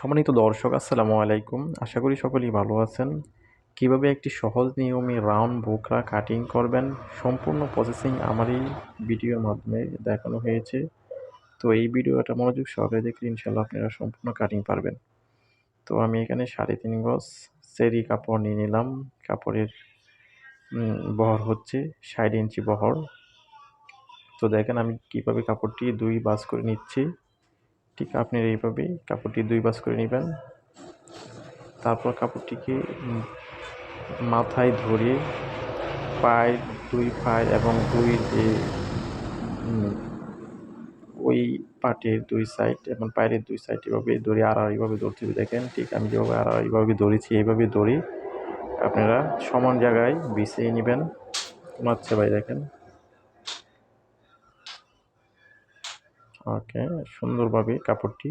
সম্মানিত দর্শক, আসসালামু আলাইকুম। আশা করি সকলেই ভালো আছেন। কীভাবে একটি সহজ নিয়মে রাউন্ড বোকরা কাটিং করবেন? সম্পূর্ণ প্রসেসিং আমার এই ভিডিওর মাধ্যমে দেখানো হয়েছে। তো এই ভিডিওটা মনোযোগ সহকারে দেখলে ইনশাল্লাহ আপনারা সম্পূর্ণ কাটিং পারবেন। তো আমি এখানে সাড়ে তিন গজ সেরি কাপড় নিয়ে নিলাম। কাপড়ের বহর হচ্ছে ষাট ইঞ্চি বহর। তো দেখেন আমি কীভাবে কাপড়টি দুই বাস করে নিচ্ছি। ঠিক আপনি এইভাবেই কাপড়টি দুই বাস করে নেবেন। তারপর কাপড়টিকে মাথায় ধরে পায়ের দুই পায়ের এবং দুই যে ওই পাটের দুই সাইড এবং পায়ের দুই সাইড এভাবে দড়ি আড়াআড়িভাবে ধরতে হবে। দেখেন ঠিক আমি যেভাবে আড়াআড়িভাবে দড়িছি এইভাবে দড়ি আপনারা সমান জায়গায় বিছিয়ে নেবেন। মাচ্ছে ভাই দেখেন। ওকে, সুন্দরভাবে কাপড়টি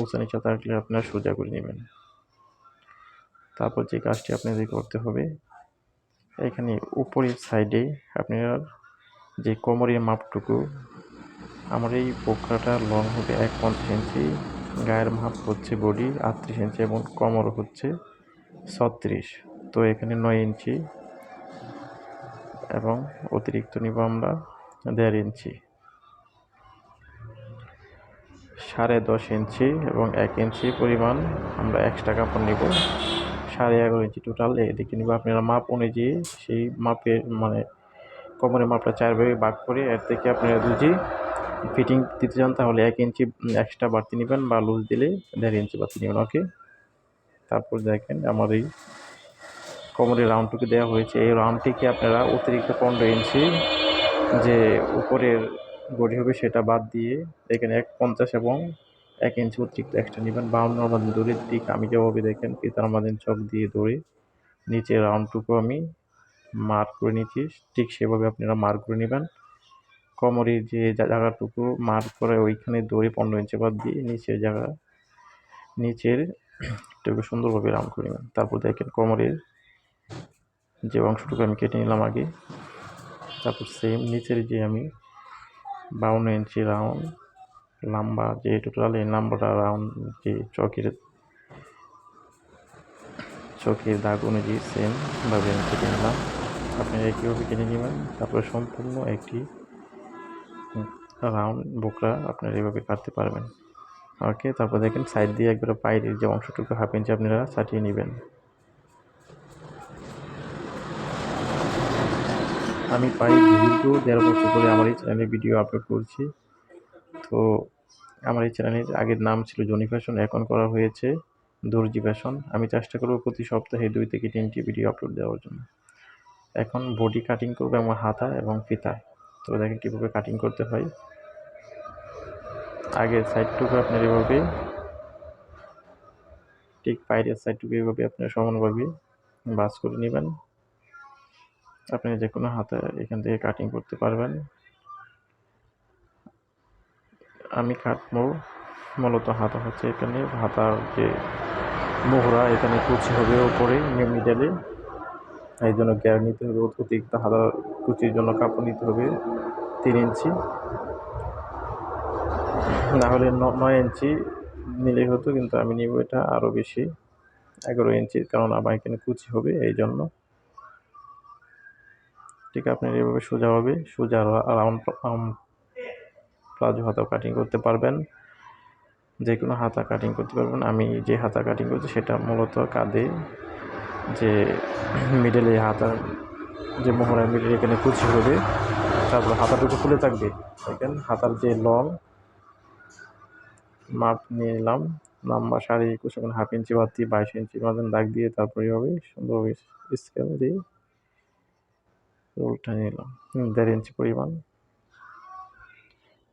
উঁচা নিচা থাকলে আপনার সোজা করে নেবেন। তারপর যে কাজটি আপনাদের করতে হবে, এখানে উপরের সাইডে আপনার যে কোমরের মাপটুকু, আমার এই পোকরাটা লং হবে এক পঞ্চাশ ইঞ্চি, গায়ের মাপ হচ্ছে বডি আটত্রিশ ইঞ্চি এবং কোমর হচ্ছে ছত্রিশ। তো এখানে নয় ইঞ্চি এবং অতিরিক্ত নিব আমরা দেড় ইঞ্চি। সাড়ে দশ ইঞ্চি এবং এক ইঞ্চি পরিমাণ আমরা এক্সট্রা কাপড় নিব। সাড়ে এগারো ইঞ্চি টোটাল এদিকে নিব। আপনারা মাপ অনুযায়ী সেই মাপের মানে কোমরের মাপটা চার ভাগে ভাগ করে এর থেকে আপনারা দুজি ফিটিং দিতে চান তাহলে এক ইঞ্চি এক্সট্রা বাড়তি নেবেন বা লুজ দিলে দেড় ইঞ্চি বাড়তি নেবেন ওকে তারপর দেখেন আমার এই কোমরের রাউন্ডটুকু দেওয়া হয়েছে। এই রাউন্ডটিকে আপনারা অতিরিক্ত পনেরো ইঞ্চি যে উপরের বডি হবে সেটা বাদ দিয়ে এখানে এক পঞ্চাশ এবং এক ইঞ্চি অতিরিক্ত এক্সট্রা নেবেন। বাউন্ন আমাদের দড়ির দিক আমি যেভাবে দেখেন পিতার আমাদের চক দিয়ে দড়ি নিচে রাউন্ডটুকু আমি মার্ক করে নিচ্ছি। ঠিক সেভাবে আপনারা মার্ক করে নেবেন। কোমরের যে জায়গাটুকু মার্ক করে ওইখানে দড়ি পনেরো ইঞ্চি বাদ দিয়ে নিচের জায়গা, নিচের টুকু সুন্দরভাবে রাউন্ড করে নেবেন। তারপর দেখেন কোমরের যে অংশটুকু আমি কেটে নিলাম আগে। তারপর সেম নিচের যে আমি বাউন্ন ইঞ্চি রাউন্ড লম্বা যে টোটাল এই নাম্বারটা রাউন্ড যে চকের চোখের দাগ অনুযায়ী সেমভাবে আমি কেটে নিলাম। আপনি একইভাবে কেটে নেবেন, তারপরে সম্পূর্ণ একটি রাউন্ড বোকরা আপনারা এইভাবে কাটতে পারবেন। ওকে, তারপর দেখেন সাইড দিয়ে একবার পায়ের যে অংশটুকু হাফ ইঞ্চি আপনারা ছাটিয়ে নেবেন। আমি প্রায় দীর্ঘ দেড় বছর ধরে আমার এই চ্যানেলে ভিডিও আপলোড করছি। তো আমার এই চ্যানেলের আগের নাম ছিল জনি ফ্যাশন এখন করা হয়েছে দর্জি ফ্যাশন আমি চেষ্টা করব প্রতি সপ্তাহে দুই থেকে তিনটি ভিডিও আপলোড দেওয়ার জন্য। এখন বডি কাটিং করবে আমার হাতা এবং ফিতা। তো দেখেন কীভাবে কাটিং করতে হয়। আগের সাইডটুকু আপনার এভাবে, ঠিক বাইরের সাইডটুকু এভাবে আপনার সমানভাবে বাস করে নেবেন। আপনি যে কোনো হাতে এখান থেকে কাটিং করতে পারবেন। আমি কাটবো মূলত হাতা হচ্ছে এখানে, হাতার যে মোহরা এখানে কুচি হবে ওপরে মিডলে এই জন্য গ্যার নিতে হবে, অতিরিক্ত হাতার কুচির জন্য কাপড় নিতে হবে তিন ইঞ্চি। না হলে নয় ইঞ্চি নিলেই হতো, কিন্তু আমি নিব এটা আরও বেশি, এগারো ইঞ্চি, কারণ আমার এখানে কুচি হবে, এই জন্য। ঠিক আপনার এভাবে সোজা হবে, সোজা রাউন্ড প্লাজো হাতা কাটিং করতে পারবেন। যে কোনো হাতা কাটিং করতে পারবেন। আমি যে হাতা কাটিং করছি সেটা মূলত কাঁধে যে মিডলে হাতা যে মোহরার মিডল এখানে কুচি হবে, তারপর হাতাটুকু খুলে থাকবে। দেখেন, হাতার যে লং মাপ নিয়ে নিলাম। লম্বা সাড়ে একুশ এখন হাফ ইঞ্চি বাদ দিয়ে বাইশ ইঞ্চির মতন দাগ দিয়ে তারপরে হবে। সুন্দরভাবে স্কেল দিয়ে রোলটা নিলাম। দেড় ইঞ্চি পরিমাণ।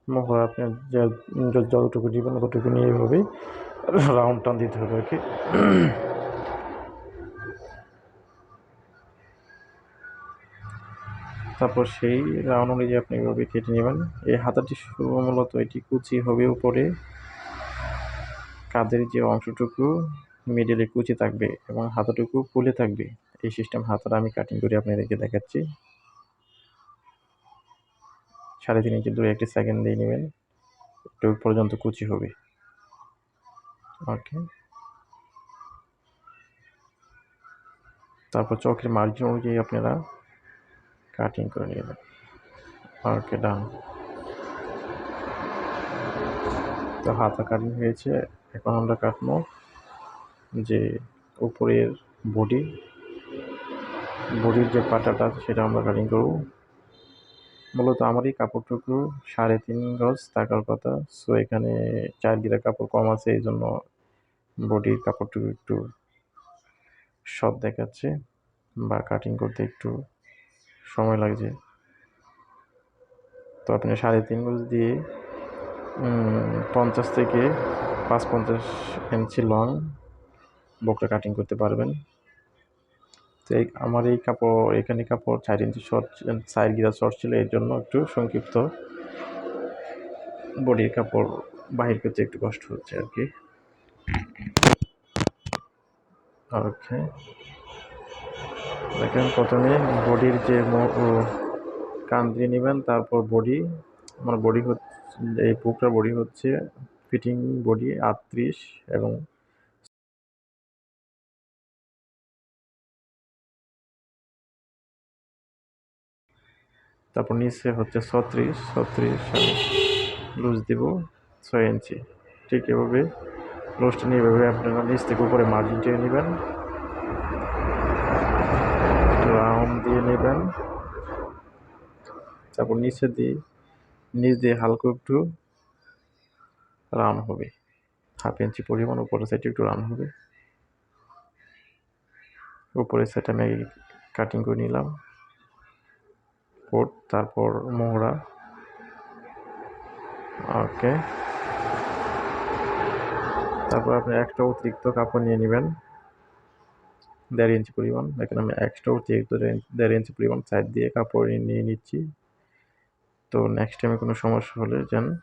মোহর আপনি যতটুকু দিবেন ততটুকু নিয়ে এভাবে রাউন্ড টান দিতে হবে আর কি। তারপর সেই রাউন্ড অনুযায়ী আপনি এভাবে কেটে নেবেন। এই হাতাটি মূলত এটি কুচি হবে উপরে। কাঁধের যে অংশটুকু মিডলে কুচি থাকবে এবং হাতাটুকু ফুলে থাকবে। এই সিস্টেম হাতাটা আমি কাটিং করে আপনাদেরকে দেখাচ্ছি। সাড়ে তিন ইঞ্চি দূরে একটি সেকেন্ড দিয়ে নেবেন। একটু পর্যন্ত কুচি হবে। ওকে তারপর চকের মার্জিন অনুযায়ী আপনারা কাটিং করে নেবেন। ওকে ডান তো হাতা কাটিং হয়েছে। এখন আমরা কাটবো যে উপরের বডি বডির যে পাটাটা সেটা আমরা কাটিং করব। মূলত আমার এই কাপড়টুকু সাড়ে তিন গজ থাকার কথা। সো এখানে চার গিরা কাপড় কম আছে, এই জন্য বডির কাপড়টুকু একটু শর্ট দেখাচ্ছে বা কাটিং করতে একটু সময় লাগছে। তো আপনি সাড়ে তিন গজ দিয়ে পঞ্চাশ থেকে পাঁচ পঞ্চাশ ইঞ্চি লং বকটা কাটিং করতে পারবেন। তো এই আমার এই কাপড়, এখানে কাপড় চার ইঞ্চি শর্ট চার গিরা শর্ট ছিল, এর জন্য একটু সংক্ষিপ্ত বডির কাপড় বাহির করতে একটু কষ্ট হচ্ছে আর কি। ওকে দেখেন প্রথমে বডির যে মো- ও, কান দিয়ে নেবেন, তারপর বডি আমার বডি হচ্ছে, এই বুকটার বডি হচ্ছে ফিটিং বডি আটত্রিশ এবং তারপর নিচে হচ্ছে ছত্রিশ ছত্রিশ আমি লুজ দিব ছয় ইঞ্চি। ঠিক এভাবে লুজটা নিয়ে এভাবে আপনারা নিচ থেকে উপরে মার্জিন টেনে নেবেন। রাউন্ড দিয়ে নেবেন। তারপর নিচে দিয়ে, নিচ দিয়ে হালকা একটু রাউন্ড হবে। হাফ ইঞ্চি পরিমাণ, উপরের সাইডে একটু রাউন্ড হবে। উপরের সাইড আমি কাটিং করে নিলাম। কোট তারপর মোহরা। ওকে। তারপর আপনি একটা অতিরিক্ত কাপড় নিয়ে নেবেন। দেড় ইঞ্চি পরিমাণ। দেখেন আমি এক্সট্রা অতিরিক্ত দেড়- ইঞ্চি পরিমাণ সাইড দিয়ে কাপড় নিয়ে নিচ্ছি। তো নেক্সট টাইমে কোনো সমস্যা হলে যেন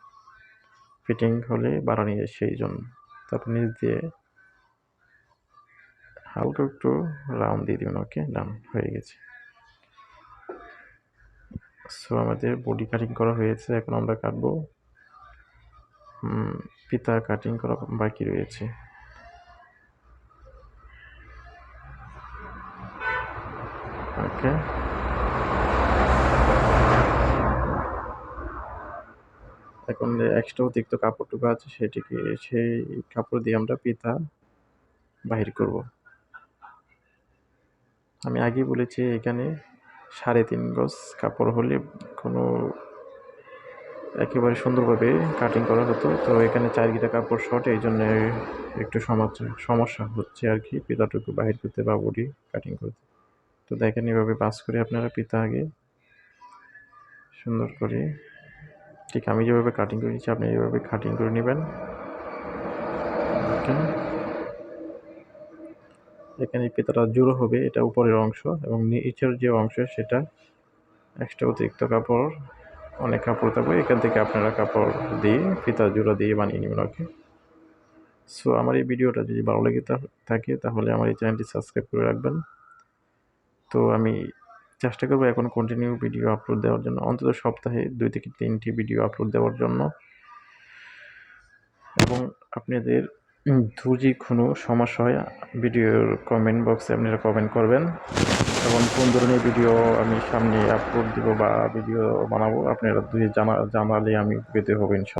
ফিটিং হলে বাড়ানি যায় সেই জন্য। তারপর নিচ দিয়ে হালকা একটু রাউন্ড দিয়ে দিবেন, ওকে? ডান হয়ে গেছে। সো আমাদের বডি কাটিং করা হয়েছে, এখন আমরা কাটবো। ফিতা কাটিং করা বাকি রয়েছে। ওকে এখন এক্সট্রা অতিরিক্ত কাপড়টুকু আছে, সেটিকে, সেই কাপড় দিয়ে আমরা পিতা বাহির করব। আমি আগেই বলেছি এখানে সাড়ে তিন গজ কাপড় হলে কোনো একেবারে সুন্দরভাবে কাটিং করা হতো। তো এখানে চার গিটা কাপড় শর্ট এই জন্য একটু সমস্যা হচ্ছে আর কি। পিতাটুকু বাহির করতে বা বডি কাটিং করতে। তো দেখেন এভাবে পাস করে আপনারা পিতা আগে সুন্দর করে, ঠিক আমি যেভাবে কাটিং করে নিচ্ছি, আপনি এইভাবে কাটিং করে নেবেন। ওকে এখানে পিতাটা জোড়ো হবে, এটা উপরের অংশ এবং নিচের যে অংশ সেটা এক্সট্রা অতিরিক্ত কাপড়, অনেক কাপড় থাকবে। এখান থেকে আপনারা কাপড় দিয়ে ফিতা জোড়া দিয়ে বানিয়ে নেবেন ওকে সো আমার এই ভিডিওটা যদি ভালো লেগে থাকে, তাহলে আমার এই চ্যানেলটি সাবস্ক্রাইব করে রাখবেন। তো আমি চেষ্টা করব এখন কন্টিনিউ ভিডিও আপলোড দেওয়ার জন্য, অন্তত সপ্তাহে দুই থেকে তিনটি ভিডিও আপলোড দেওয়ার জন্য। এবং আপনাদের যদি কোনো সমস্যা হয় ভিডিওর কমেন্ট বক্সে আপনারা কমেন্ট করবেন। এবং কোন ধরনের ভিডিও আমি সামনে আপলোড দিব বা ভিডিও বানাবো, আপনারা দুই জানা জানালে আমি পেতে হবে ইনশাল্লাহ।